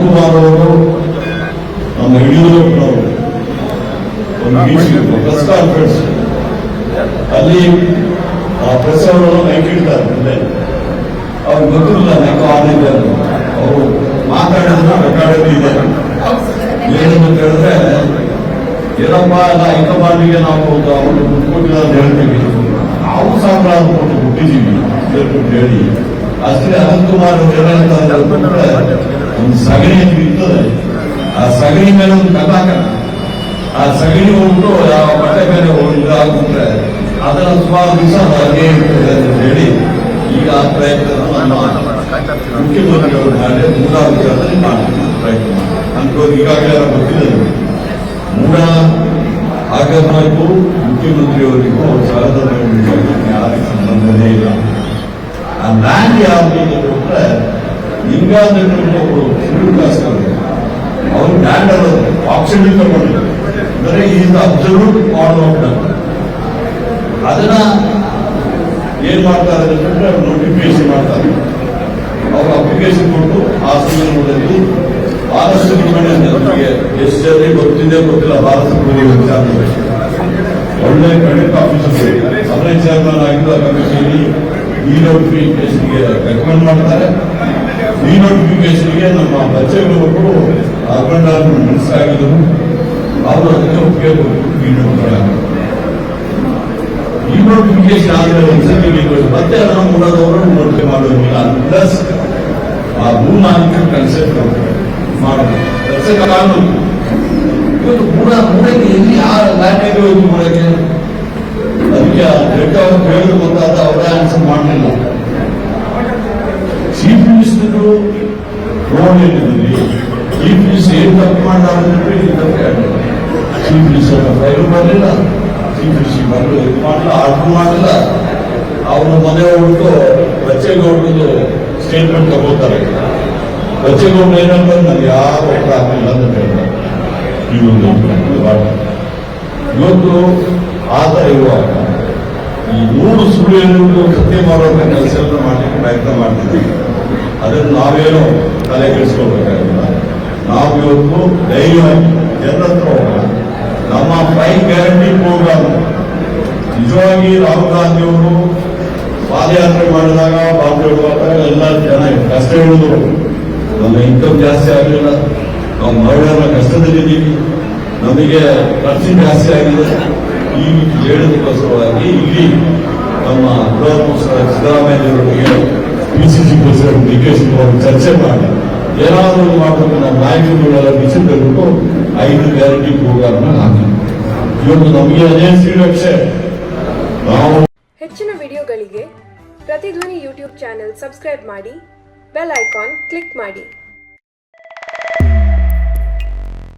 ಕುಮಾರ್ ಅವರು ನಮ್ಮ ಯಡಿಯೂರಪ್ಪನವರು ಒಂದು ಪ್ರೆಸ್ ಕಾನ್ಫರೆನ್ಸ್ ಅಲ್ಲಿ ಆ ಪ್ರೆಸ್ ಅವರನ್ನು ನೈಕಿಡ್ತಾರೆ ಮುಂದೆ ಅವ್ರಿಗೆ ಗೊತ್ತಿಲ್ಲ ಮೈಕ್ ಆದಿದೆ. ಅವರು ಮಾತಾಡೋದನ್ನ ರೆಕಾರ್ಡ್ ಇದೆ. ಏನಂತ ಹೇಳಿದ್ರೆ ಏನಪ್ಪ ಎಲ್ಲ ಹೈಕಮಾಂಡಿಗೆ ನಾವು ಅವರು ದುಡ್ಡು ಕೊಟ್ಟಿಲ್ಲ ಅಂತ ಹೇಳ್ತೀವಿ. ನಾವು ಸಾವಿರಾರು ಕೊಟ್ಟು ಕೊಟ್ಟಿದ್ದೀವಿ ಅಂತ ಹೇಳಿ. ಅಷ್ಟೇ ಅನಂತ್ ಕುಮಾರ್ ಅವರು ಅಂದ್ರೆ ಒಂದು ಸಗಣಿ ಅಂತ ಇರ್ತದೆ. ಆ ಸಗಣಿ ಮೇಲೆ ಒಂದು ಕಥಾಕ ಆ ಸಗಣಿ ಹೋಗ್ಬಿಟ್ಟು ಯಾವ ಬಟ್ಟೆ ಮೇಲೆ ಇದಾಗ್ಬಿಟ್ರೆ ಅದನ್ನ ಸುಮಾರು ದಿವಸ ಹಾಗೆ ಇರ್ತದೆ ಅಂತ ಹೇಳಿ ಈಗ ಆ ಪ್ರಯತ್ನ ಮುಖ್ಯಮಂತ್ರಿಗಳು ಮಾಡಿ ಮೂಲ ವಿಚಾರದಲ್ಲಿ ಮಾಡ್ತೀವಿ ಪ್ರಯತ್ನ ಅಂತ ಈಗಾಗಲೇ ಗೊತ್ತಿದೆ ಮೂಲ ಆಗಬೇಕು ಮುಖ್ಯಮಂತ್ರಿಯವರಿಗೂ ಸಹದ ಯಾರಿಗೆ ಸಂಬಂಧನೇ ಇಲ್ಲ. ಆ ಯಾವ ಯಾವ್ದು ಕೊಟ್ಟರೆ ಲಿಂಗಾಂಧರಿಗೆ ಒಬ್ಬರು ಅವರು ಲ್ಯಾಂಡ್ ಅವರು ಆಪ್ಷನ್ ತಗೊಂಡಿದ್ದಾರೆ ಅಂದರೆ ಈಸ್ ಅಬ್ಸಲ್ಯೂಟ್ ಆಲ್ ಅದನ್ನ ಏನ್ ಮಾಡ್ತಾರೆ ಅಂತಂದ್ರೆ ಅವ್ರು ನೋಟಿಫಿಕೇಶನ್ ಮಾಡ್ತಾರೆ. ಅವ್ರು ಅಪ್ಲಿಕೇಶನ್ ಕೊಟ್ಟು ಆ ಸಂದರ್ಭದಲ್ಲಿ ಭಾರತ ಸುಬ್ರಹ್ಮಣ್ಯ ನಮಗೆ ಎಷ್ಟು ಜನ ಗೊತ್ತಿದೆ ಗೊತ್ತಿಲ್ಲ, ಭಾರತ ವಿಚಾರದಲ್ಲಿ ಒಳ್ಳೆ ಕ್ರೆಡಿಟ್ ಆಫೀಸರ್ ಸಪ್ಲೈ ಚೇರ್ಮನ್ ಆಗಿದ್ದ ಕಮಿಟಿಯಲ್ಲಿ ಈ ನೋಟಿಫಿಕೇಶನ್ಗೆ ರೆಕಮೆಂಡ್ ಮಾಡ್ತಾರೆ. ಈ ನೋಟಿಫಿಕೇಶನ್ಗೆ ನಮ್ಮ ಬಚ್ಚೆಗಳು ಅರ್ಬನ್ ಡೆವಲಪ್ಮೆಂಟ್ ಮಿನಿಸ್ಟರ್ ಆಗಿದ್ದರು ಅವರು ಅದಕ್ಕೆ ಒಪ್ಪಿಗೆ ಕೊಟ್ಟು ಈ ನೋಟಿಫಿಕೇಶನ್ ಈ ನೋಟಿಫಿಕೇಶನ್ ಆದ್ಮೇಲೆ ಒಂದ್ಸತಿ ಮತ್ತೆ ಅದನ್ನು ಮೂಡದವರು ನೋಟಿಫೈ ಮಾಡೋದಿಲ್ಲ. ಪ್ಲಸ್ ಆ ಭೂ ಮಾಲೀಕರ ಕನ್ಸೆಪ್ಟ್ ಮಾಡಬೇಕು ಕೆಲಸ ಕಾನೂನು. ಇವತ್ತು ಮೂಡ ಮೂಡಕ್ಕೆ ಎಲ್ಲಿ ಯಾರ ಲ್ಯಾಂಡ್ ಹೋಗಿ ಮೂಡಕ್ಕೆ? ಆ ಡೆಡ್ ಅವ್ರು ಗೊತ್ತಾದ ಅವರೇ ಆನ್ಸರ್ ಮಾಡಲಿಲ್ಲ. ಚೀಫ್ ಮಿನಿಸ್ಟರ್ ರೋಡ್ ಏನಿದೆ? ಚೀಫ್ ಮಿನಿಸ್ಟರ್ ಏನ್ ತಪ್ಪು ಮಾಡಿದ್ರೆ ಚೀಫ್ ಮಿನಿಸ್ಟರ್ ಫೈಲ್ ಬರಲಿಲ್ಲ. ಚೀಫ್ ಮಿನಿಸ್ಟರ್ ಬರಲು ಇದು ಮಾಡಲಿಲ್ಲ, ಆರ್ಡರ್ ಮಾಡಲಿಲ್ಲ. ಅವರು ಮನೆ ಹೊರಟು ಬಚ್ಚೇಗೌಡರದು ಸ್ಟೇಟ್ಮೆಂಟ್ ತಗೋತಾರೆ. ಬಚ್ಚೇಗೌಡರು ಏನಂದ್ರೆ ನನಗೆ ಯಾರು ಒಬ್ಬರು ಆಗಲಿಲ್ಲ ಅಂತ ಹೇಳ್ತಾರೆ ಒಂದು ಇವತ್ತು ಆತ ಇರುವಾಗ ಈ ಮೂರು ಹೇಳುವುದು ಸತ್ಯ ಮಾಡುವಂತ ಕೆಲಸವನ್ನು ಮಾಡಲಿಕ್ಕೆ ಪ್ರಯತ್ನ ಮಾಡ್ತಿದ್ದೀವಿ ಅದನ್ನು ನಾವೇನು ತಲೆ ಕೆಡಿಸ್ಕೋಬೇಕಾಗಿಲ್ಲ ನಾವು ಇವತ್ತು ಧೈರ್ಯವಾಗಿ ಜನರ ನಮ್ಮ ಪ್ರೈಮ್ ಗ್ಯಾರಂಟಿ ಪ್ರೋಗ್ರಾಮ್ ನಿಜವಾಗಿ ರಾಹುಲ್ ಗಾಂಧಿ ಅವರು ಪಾದಯಾತ್ರೆ ಮಾಡಿದಾಗ, ಬಾಂಬೆ ಹೇಳುವಾಗ ಎಲ್ಲ ಜನ ಕಷ್ಟ ಹೇಳಿದ್ರು ನಮ್ಮ ಇನ್ಕಮ್ ಜಾಸ್ತಿ ಆಗಲಿಲ್ಲ. ನಾವು ಮಹಿಳೆಯರ ಕಷ್ಟದಲ್ಲಿದ್ದೀವಿ. ನಮಗೆ ಖರ್ಚು ಜಾಸ್ತಿ ಆಗಿದೆ. ಈ ಹೇಳೋದಕ್ಕೋಸ್ಕರವಾಗಿ ಇಲ್ಲಿ ನಮ್ಮ ಗೃಹ ಮುಖ್ಯ ಸಿದ್ದರಾಮಯ್ಯವರಿಗೆ ಪಿ ಪ್ರೆಸಿಡೆಂಟ್ ಡಿ ಕೆ ಚರ್ಚೆ ಮಾಡಿ, ಏನಾದರೂ ಮಾಡಬೇಕು ನಮ್ಮ ನಾಯಕರುಗಳೆಲ್ಲ ಐದು ಗ್ಯಾರಂಟಿ ಪ್ರೋಗ್ರಾಮ್ನ ಹಾಕಿ. ಇವತ್ತು ನಮಗೆ ಅದೇ ನಾವು ಹೆಚ್ಚಿನ ವಿಡಿಯೋಗಳಿಗೆ ಪ್ರತಿಧ್ವನಿ ಯೂಟ್ಯೂಬ್ ಚಾನೆಲ್ ಸಬ್ಸ್ಕ್ರೈಬ್ ಮಾಡಿ, ಬೆಲ್ ಐಕಾನ್ ಕ್ಲಿಕ್ ಮಾಡಿ.